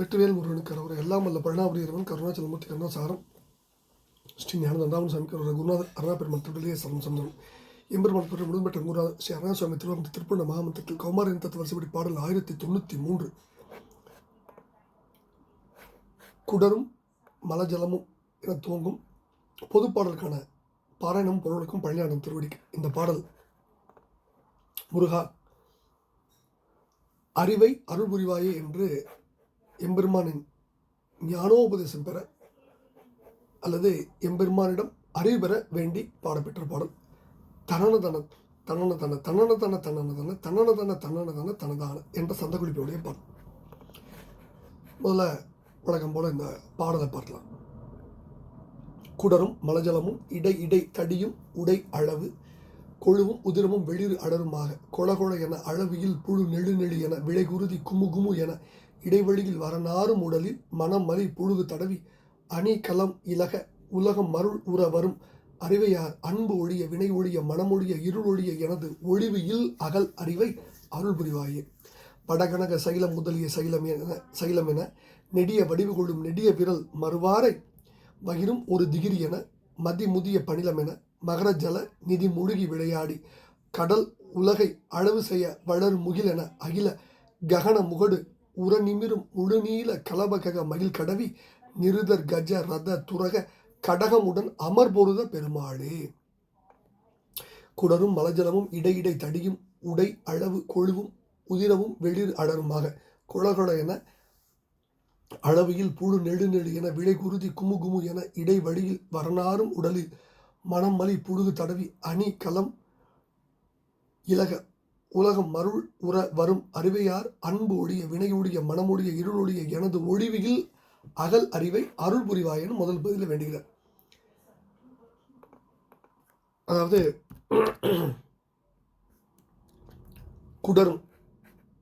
வெற்றிவேல் முருகனுக்கு கரவர் எல்லாம் வல்ல பழனாபுரியவன் கருணாச்சலமூர்த்தி கருணாசாரம் ஸ்ரீ ஞான சாமி கருவர் குருநாதர் அருணாபெருமன் திருடலே சரணம் சந்தனம் எம்பெருமான் பெற்ற முழும்பெற்ற குருநாதர் ஸ்ரீ அருணா சுவாமி திருவந்த திருப்பண்ண மகாமந்திரத்தில் கௌமாரின் தத்துவ வரிசைப்படி பாடல் ஆயிரத்தி தொண்ணூற்றி மூன்று. குடரும் மலஜலமும் என துவங்கும் பொது பாடலுக்கான பாராயணம் பொருளுக்கும் பழனியாடும் திருவடிக்கு இந்த பாடல். முருகா அறிவை அருள் புரிவாயே என்று எம்பெருமானின் ஞானோபதேசம் பெற அல்லது எம்பெருமானிடம் அறிவு பெற வேண்டி பாடப்பெற்ற பாடல். தனன தன தனன தன தனன தன தன தன தன தனதான என்ற சந்த குறிப்போடைய பாடல். முதல்ல வழக்கம் போல இந்த பாடலை பார்க்கலாம் குடரும் மலஜலமும் இடை இடை தடியும் உடை அளவு கொழுவும் உதிரமும் வெளிர் அடருமாக கொளகொள என அளவியில் புழு நெழு நெழு என விளைகுருதி குமு குமு என இடைவெளியில் வரநாறும் உடலில் மனம் மலி புழுகு தடவி அணி கலம் இலக உலகம் மருள் உற வரும். அறிவையார் அன்பு ஒழிய வினை ஒழிய மனமொழிய இருள் ஒழிய எனது ஒளிவு இல் அகல் அறிவை அருள் புரிவாயே. வடகனக சைலம் முதலிய சைலம் என சைலம் என நெடிய வடிவு கொள்ளும் நெடிய விரல் மறுவாரை வகிரும் ஒரு திகிரி என மதி முதிய பணிலம் என மகர ஜல நிதி முழுகி விளையாடி கடல் உலகை அளவு செய்ய வளர் முகில் என அகில ககன முகடு உரநிமிரும் முழுநீல கலபகக மயில் கடவி நிருதர் கஜ ரத துரக கடகமுடன் அமர்பொருத பெருமாளே. குடரும் மலஜலமும் இடையிடை தடியும் உடை அளவு கொழுவும் உதிரவும் வெளிர் அடருமாக குளகுள என அளவையில் புழு நெடு என விளை குருதி குமு குமு என இடைவழியில் வரனாரும் உடலில் மனம் மலி புழுகு தடவி அணி கலம் இலக உலகம் மருள் உற வரும் அறிவையார் அன்பு ஒழிய வினையுடைய மனமுடைய இருளுடைய எனது ஒழிவில் அகல் அறிவை அருள் புரிவாயன்னு முதல் பதில வேண்டுகிறார். அதாவது குடரும்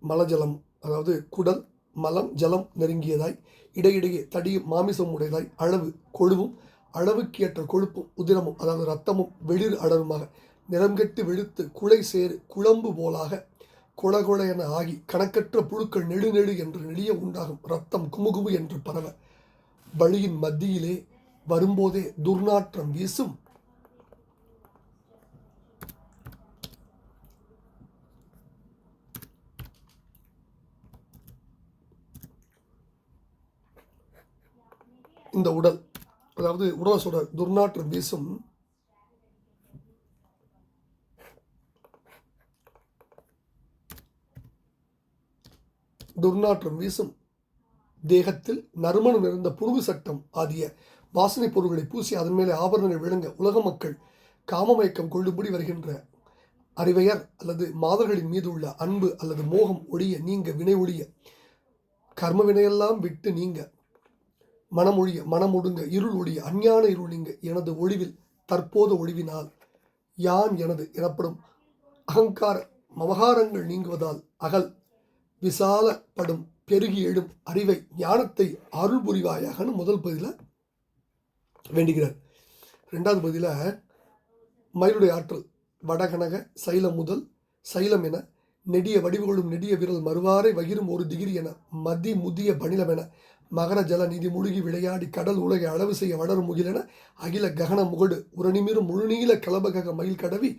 மலஜலம் அதாவது குடல் மலம் ஜலம் நெருங்கியதாய் இடையிடையே தடியும் மாமிசம் உடையதாய் அளவு கொழுவும் அளவுக்கேற்ற கொழுப்பும் உதிரமும் அதாவது ரத்தமும் வெளிர் அடருமாக நிறம் கெட்டு வெளுத்து குலை சேறு குழம்பு போலாக குளகுள என ஆகி கணக்கற்ற புழுக்கள் நெடுநெடு என்று நெடிய உண்டாகும் ரத்தம் குமுகுமு என்று பரவ. வழியின் மத்தியிலே வரும்போதே துர்நாற்றம் வீசும். இந்த உடல் அதாவது உடலை சொல்ற துர்நாற்றம் வீசும். துர்நாற்றம் வீசும். தேகத்தில் நறுமணம் நிறைந்த புருகு சட்டம் ஆகிய வாசனை பொருள்களை பூசி அதன் மேலே ஆபரணங்கள் விளங்க உலக மக்கள் காமமயக்கம் கொள்ளும்படி வருகின்ற அறிவையர் அல்லது மாதர்களின் மீது உள்ள அன்பு அல்லது மோகம் ஒழிய நீங்க வினை ஒழிய கர்ம வினையெல்லாம் விட்டு நீங்க மனம் ஒழிய மனம் ஒடுங்க இருள் ஒழிய அஞ்ஞான இருள் நீங்க எனது ஒளிவில் தற்போது ஒளிவினால் யான் எனது எனப்படும் அகங்கார மமகாரங்கள் நீங்குவதால் அகல். விசாலப்படும் பெருகி எழும் அறிவை ஞானத்தை அருள் புரிவாயாகனு முதல் பதில வேண்டுகிறார். ரெண்டாவது பதில மயிலுடைய ஆற்றல் வடகனக சைலம் முதல் சைலம் என நெடிய வடிவுகளும் நெடிய விரல் மறுவாரை வகிரும் ஒரு திகிரி என மதி முதிய பணிலம் என மகர ஜல நிதி முழுகி விளையாடி கடல் உலகை அளவு செய்ய வளரும் முகிலென அகில ககன முகடு உரணிமிரும் முழுநீல கலபகக மயில் கடவி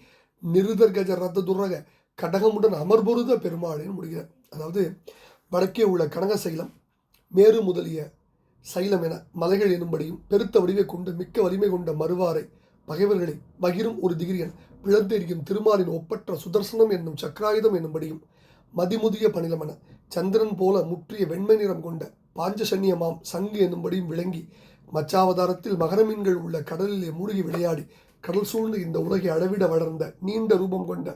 நிருதர் கஜ ரத்த துரக கடகமுடன் அமர்பொருத பெருமாளின் முடிகிறார். அதாவது வடக்கே உள்ள கனக சைலம் மேரு முதலிய சைலம் என மலைகள் எனும்படியும் பெருத்த வடிவை கொண்டு மிக்க வலிமை கொண்ட மறுவாரை பகைவர்களை பகிரும் ஒரு திகிரியன் பிளந்தெறியும் திருமாலின் ஒப்பற்ற சுதர்சனம் என்னும் சக்கராயுதம் என்னும்படியும் மதிமுதிய பணிலமென சந்திரன் போல முற்றிய வெண்மை நிறம் கொண்ட பாஞ்சசன்னியமாம் சங்கு என்னும்படியும் விளங்கி மச்சாவதாரத்தில் மகரமீன்கள் உள்ள கடலிலே மூழ்கி விளையாடி கடல் சூழ்ந்து இந்த உலகை அளவிட வளர்ந்த நீண்ட ரூபம் கொண்ட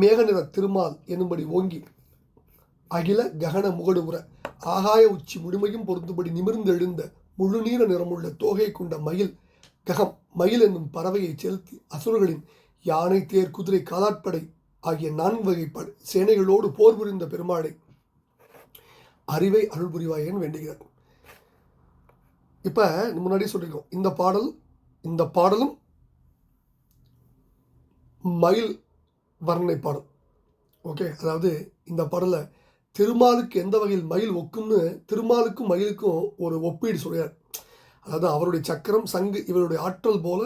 மேகநிற திருமால் என்னும்படி ஓங்கி அகில ககன முகடு ஆகாய உச்சி முழுமையும் பொருந்தும்படி நிமிர்ந்தெழுந்த முழுநீர நிறமுள்ள தோகை கொண்ட மயில் ககம் மயில் என்னும் பறவையை செலுத்தி அசுரர்களின் யானை தேர் குதிரை காலாட்படை ஆகிய நான்கு வகை சேனைகளோடு போர் புரிந்த பெருமாளை அறிவை அருள் புரிவாயன் வேண்டுகிறார். இப்போ முன்னாடியே சொல்லியிருக்கோம் இந்த பாடல் இந்த பாடலும் மயில் வர்ணனை பாடல் ஓகே அதாவது இந்த பாடலை திருமாலுக்கு எந்த வகையில் மயில் ஒக்கும்னு திருமாலுக்கும் மயிலுக்கும் ஒரு ஒப்பீடு சொல்கிறார் அதாவது அவருடைய சக்கரம் சங்கு இவருடைய ஆற்றல் போல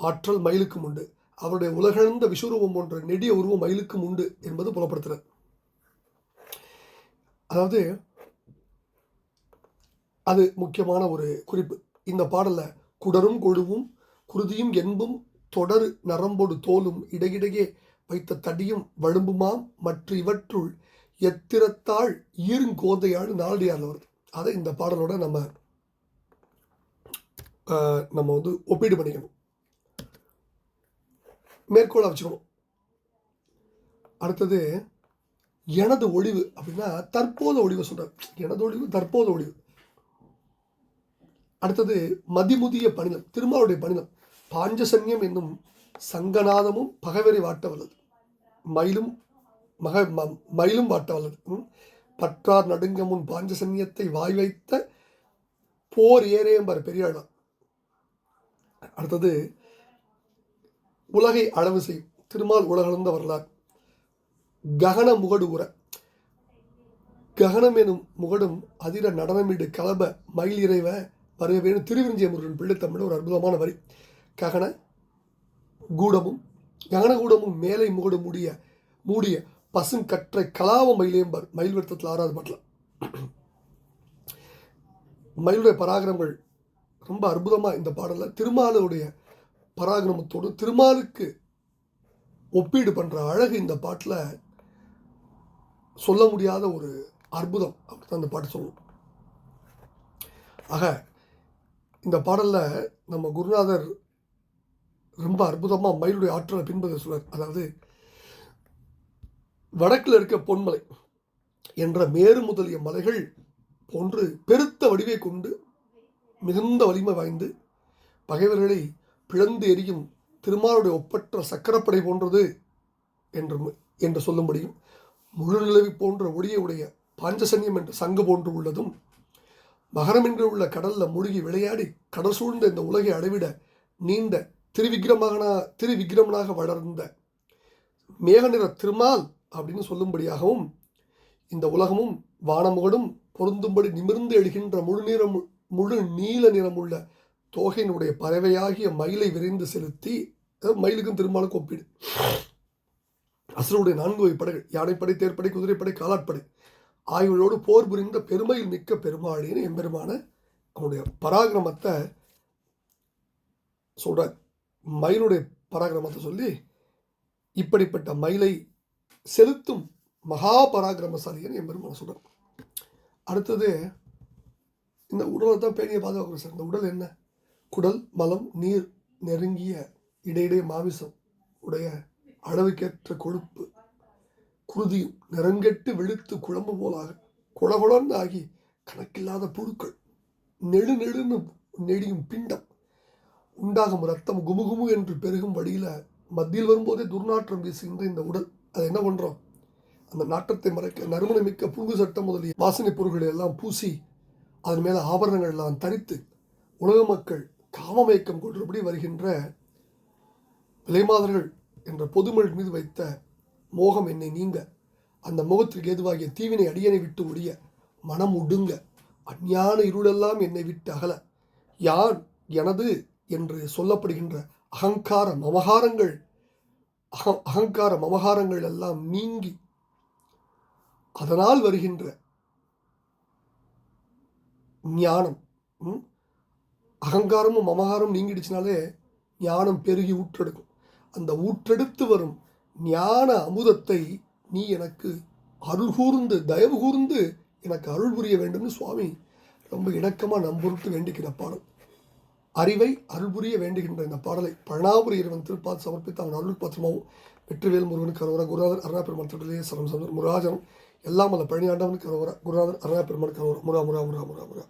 ஆற்றல் மயிலுக்கும் உண்டு. அவருடைய உலகழ்ந்த விஸ்வரூபம் போன்ற நெடிய உருவம் மயிலுக்கும் உண்டு என்பது புலப்படுத்துகிறார் அதாவது அது முக்கியமான ஒரு குறிப்பு. இந்த பாடலில் குடரும் கொழுவும் குருதியும் என்பும் தொடர் நரம்பொடு தோலும் இடையிடையே வைத்த தடியும் வழும்புமாம் மற்ற இவற்றுள் எத்திரத்தாள் ஈருங்கோதையாடு நாளடியாரில் வருது அதை இந்த பாடலோட நம்ம நம்ம வந்து ஒப்பீடு பண்ணிக்கணும். மேற்கோளை வச்சுக்கணும். அடுத்தது எனது ஒளிவு அப்படின்னா தற்போத ஒளிவு சொல்கிறார் எனது ஒளிவு தற்போத ஒளிவு. அடுத்தது மதிமுதிய பணிலம் திருமாவுடைய பணிலம் பாஞ்சசன்யம் என்னும் சங்கநாதமும் பகைவரை வாட்ட வல்லது மயிலும் மக மயிலும் வாட்டவளர்க்கும் பற்றார் நடுங்க முன் பாஞ்சசன்யத்தை வாய் வைத்த போர் ஏறேம்பார் பெரியாளா. அடுத்தது உலகை அளவு செய்யும் திருமால் உலகளந்த வரலாறு. ககன முகடு உர ககனம் எனும் முகடும் அதிர நடனமிடு கலப மயில் இறைவ வரவேணும் திருவிருஞ்சிய முருகன் பிள்ளைத்தமிழ் ஒரு அற்புதமான வரி. ககன கூடமும் ககனகூடமும் மேலை முகடு மூடிய மூடிய பசுங்கற்றை கலாவ மயிலேம்பர் மயில் வருத்தத்தில் ஆறாவது பாட்டில். மயிலுடைய பராக்கிரமங்கள் ரொம்ப அற்புதமாக இந்த பாடலில் திருமாலுடைய பராக்கிரமத்தோடு திருமாலுக்கு ஒப்பீடு பண்ணுற அழகு இந்த பாட்டில் சொல்ல முடியாத ஒரு அற்புதம். அப்படித்தான் இந்த பாட்டு சொல்லணும் ஆக இந்த பாடலில் நம்ம குருநாதர் ரொம்ப அற்புதமாக மயிலுடைய ஆற்றலை பின்பத சொல்வார் அதாவது வடக்கில் இருக்க பொன்மலை என்ற மேறு முதலிய மலைகள் போன்று பெருத்த வடிவை கொண்டு மிகுந்த வலிமை வாய்ந்து பகைவர்களை பிளந்து எரியும் திருமாலுடைய ஒப்பற்ற சக்கரப்படை போன்றது என்று என்று சொல்லும்படியும் முழு நிலவி போன்ற ஒளியை உடைய பாஞ்சசன்யம் என்ற சங்கு போன்று உள்ளதும் மகரம் என்று உள்ள கடலில் மூழ்கி விளையாடி கடல் சூழ்ந்த இந்த உலகை அளவிட நீண்ட திருவிக்கிரமகனா திருவிக்கிரமனாக வளர்ந்த மேக நிற திருமால் அப்படின்னு சொல்லும்படியாகவும் இந்த உலகமும் வானமுகடும் பொருந்தும்படி நிமிர்ந்து எழுகின்ற முழு நிறம் முழு நீல நிறமுள்ள தோகையினுடைய பறவையாகிய மயிலை விரைந்து செலுத்தி அதாவது மயிலுக்கும் திருமாலுக்கும் ஒப்பீடு. அசுரனுடைய நான்கு வகை படைகள் யானைப்படை தேர்ப்படை குதிரைப்படை காலாட்படை. ஆய்வுகளோடு போர் புரிந்த பெருமையில் மிக்க பெருமாளின்னு எம்பெருமான அவனுடைய பராக்கிரமத்தை சொல்கிறார் மயிலுடைய பராக்கிரமத்தை சொல்லி இப்படிப்பட்ட மயிலை செலுத்தும் மகா பராக்கிரமசாலின்னு எம்பெருமான சொல்கிறேன் அடுத்தது இந்த உடலை தான் பேணியை பாதுகாக்கணும் சார். இந்த உடல் என்ன? குடல் மலம் நீர் நெருங்கிய இடையிடையே மாமிசம் உடைய அளவுக்கேற்ற கொழுப்பு குருதியும் நிறங்கெட்டு வெளுத்து குழம்பு போலாக குளகுளன்னு ஆகி கணக்கில்லாத புழுக்கள் நெடு நெடுன்னு நெடியும் பிண்டம் உண்டாகும் ரத்தம் குமுகுமு என்று பெருகும் வழியில் மத்தியில் வரும்போதே துர்நாற்றம் வீசுகின்ற இந்த உடல். அதை என்ன பண்ணுறோம் அந்த நாற்றத்தை மறைக்க நறுமணம் மிக்க புங்கு சட்டம் முதலிய வாசனை பொருட்களை எல்லாம் பூசி அதன் மேலே ஆபரணங்கள் எல்லாம் தரித்து உலக மக்கள் காமமயக்கம் கொண்டபடி வருகின்ற விலைமாதர்கள் என்ற பொதுமொழி மீது வைத்த மோகம் என்னை நீங்க. அந்த முகத்திற்கு ஏதுவாகிய தீவினை அடியனை விட்டு ஒடிய மனம் உடுங்க அஞ்ஞான இருளெல்லாம் என்னை விட்டு அகல. யான் எனது என்று சொல்லப்படுகின்ற அகங்கார மமகாரங்கள் அக- அகங்கார மமகாரங்கள் எல்லாம் நீங்கி அதனால் வருகின்ற ஞானம் ம்? அகங்காரமும் மமகாரமும் நீங்கிடுச்சுனாலே ஞானம் பெருகி ஊற்றெடுக்கும் அந்த ஊற்றெடுத்து வரும் ஞான அமுதத்தை நீ எனக்கு அருள் கூர்ந்து தயவு கூர்ந்து எனக்கு அருள் புரிய வேண்டும்னு சுவாமி ரொம்ப இணக்கமாக நம்பொருட்டு வேண்டிக்கிற பாடம் அறிவை அருள் புரிய வேண்டுகின்ற இந்த பாடலை பழனாபுரி இறைவன் திருப்பால் சமர்ப்பித்து அவன் அருள் பத்திரமாவும் வெற்றிவேல் முருகனுக்கு அரோரா குருநாதர் அருணா பெருமாள் தொடரிலே சரம் சந்தர் முருகாஜனம் எல்லாம் அல்ல ஆண்டவன் அரோரா குருநாதர் அருணா பெருமாள் அரோரா முரா முரா முரா முரா முரா